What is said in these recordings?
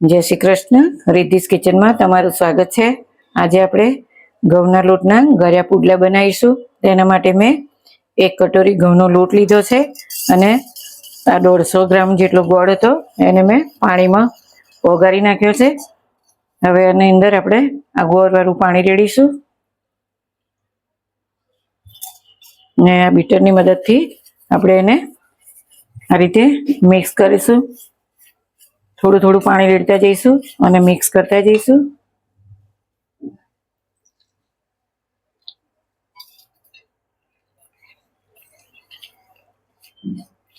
જય શ્રી કૃષ્ણ. રિદ્ધિસ કિચનમાં તમારું સ્વાગત છે. આજે આપણે ઘઉંના લોટના ગળ્યા પુડલા બનાવીશું. તેના માટે મેં એક કટોરી ઘઉંનો લોટ લીધો છે અને આ દોઢસો ગ્રામ જેટલો ગોળ હતો. એને મેં પાણીમાં ઓગાળી નાખ્યો છે. હવે એની અંદર આપણે આ ગોળવાળું પાણી રેડીશું. ને આ બીટરની મદદથી આપણે એને આ રીતે મિક્સ કરીશું. થોડું થોડું પાણી રેડતા જઈશું અને મિક્સ કરતા જઈશું.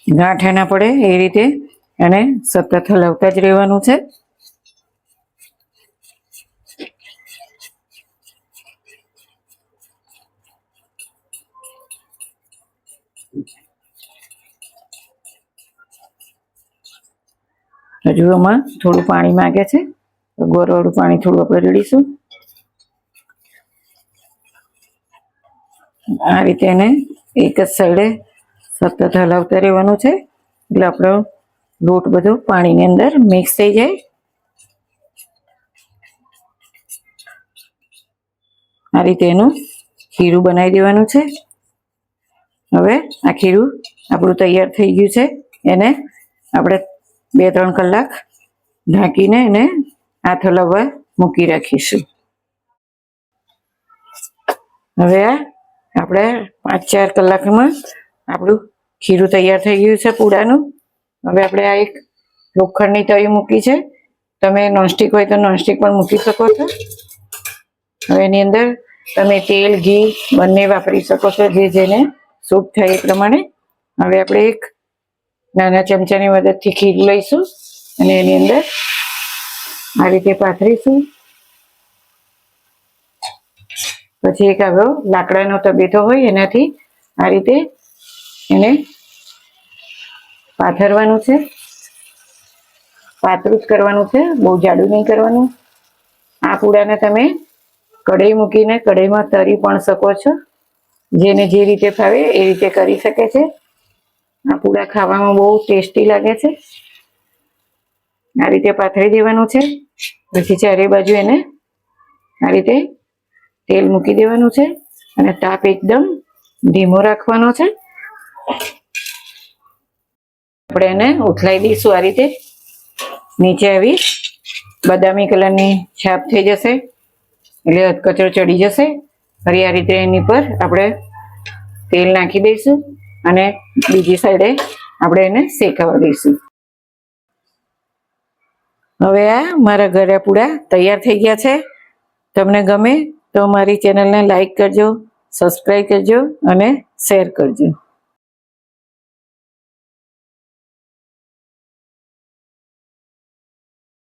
ગાંઠ ના પડે એ રીતે એને સતત હલાવતા જ રહેવાનું છે. હજુ આમાં થોડું પાણી માંગે છે. ગોરવાળું પાણી થોડું આપણે રેડીશું. આ રીતે એને એક જ સાઈડે સતત હલાવતા રહેવાનું છે. એટલે આપણો લોટ બધો પાણીની અંદર મિક્સ થઈ જાય. આ રીતે એનું ખીરું બનાવી દેવાનું છે. હવે આ ખીરું આપણું તૈયાર થઈ ગયું છે. એને આપણે બે ત્રણ કલાક ઢાંકીને એને હાથ હલાવવા મૂકી રાખીશું. હવે આ આપણે પાંચ ચાર કલાકમાં આપણું ખીરું તૈયાર થઈ ગયું છે પૂડાનું. હવે આપણે આ એક લોખંડની તવી મૂકી છે. તમે નોનસ્ટિક હોય તો નોનસ્ટિક પણ મૂકી શકો છો. હવે એની અંદર તમે તેલ, ઘી બંને વાપરી શકો છો જે જેને સૂપ થાય એ પ્રમાણે. હવે આપણે એક નાના ચમચાની મદદથી ખીર લઈશું અને એની અંદર આ રીતે પાથરીશું. પછી એક આવ્યો લાકડાનો તબેથો હોય એનાથી આ રીતે એને પાથરવાનું છે. પાતળું જ કરવાનું છે, બહુ જાડું નહીં કરવાનું. આ પૂડાને તમે કઢાઈ મૂકીને કઢાઈમાં તરી પણ શકો છો. જેને જે રીતે ફાવે એ રીતે કરી શકે છે. આ પૂડા ખાવામાં બહુ ટેસ્ટી લાગે છે. આ રીતે પાથરી દેવાનું છે. પછી ચારે બાજુ એને આ રીતે તેલ મૂકી દેવાનું છે અને તાપ એકદમ ધીમો રાખવાનો છે. આપણે એને ઉથલાઈ દઈશું આ રીતે. નીચે આવી બદામી કલરની છાપ થઈ જશે. એટલે હથકચરો ચડી જશે. ફરી આ રીતે એની પર આપણે તેલ નાખી દઈશું. અને બીજી સાઈડે આપણે એને શેકાવા દઈશું. હવે આ મારા ગળ્યા પૂડા તૈયાર થઈ ગયા છે. તમને ગમે તો મારી ચેનલને લાઈક કરજો સબસ્ક્રાઈબ કરજો અને શેર કરજો.